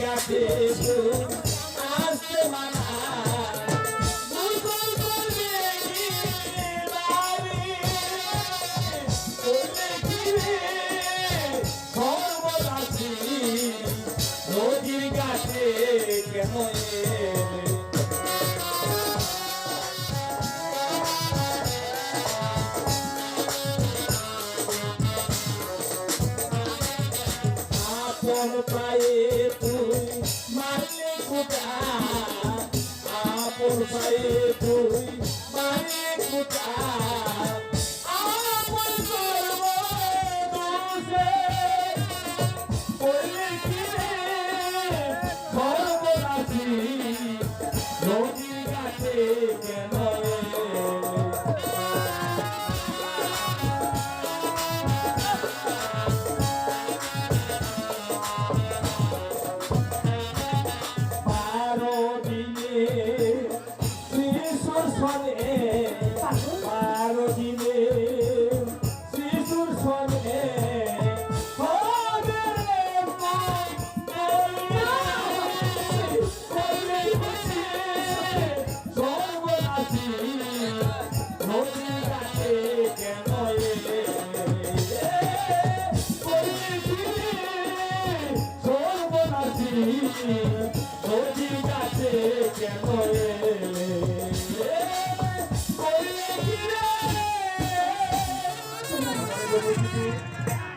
ফুল আসতে মানা নদীর গাছে কেন আপন পায়ে তুই মারলে কুটা আপন পায়ে তুই মারলে কুটা। কি রে?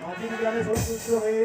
মাঝির গ্রামে সন্তুষ্ট হয়ে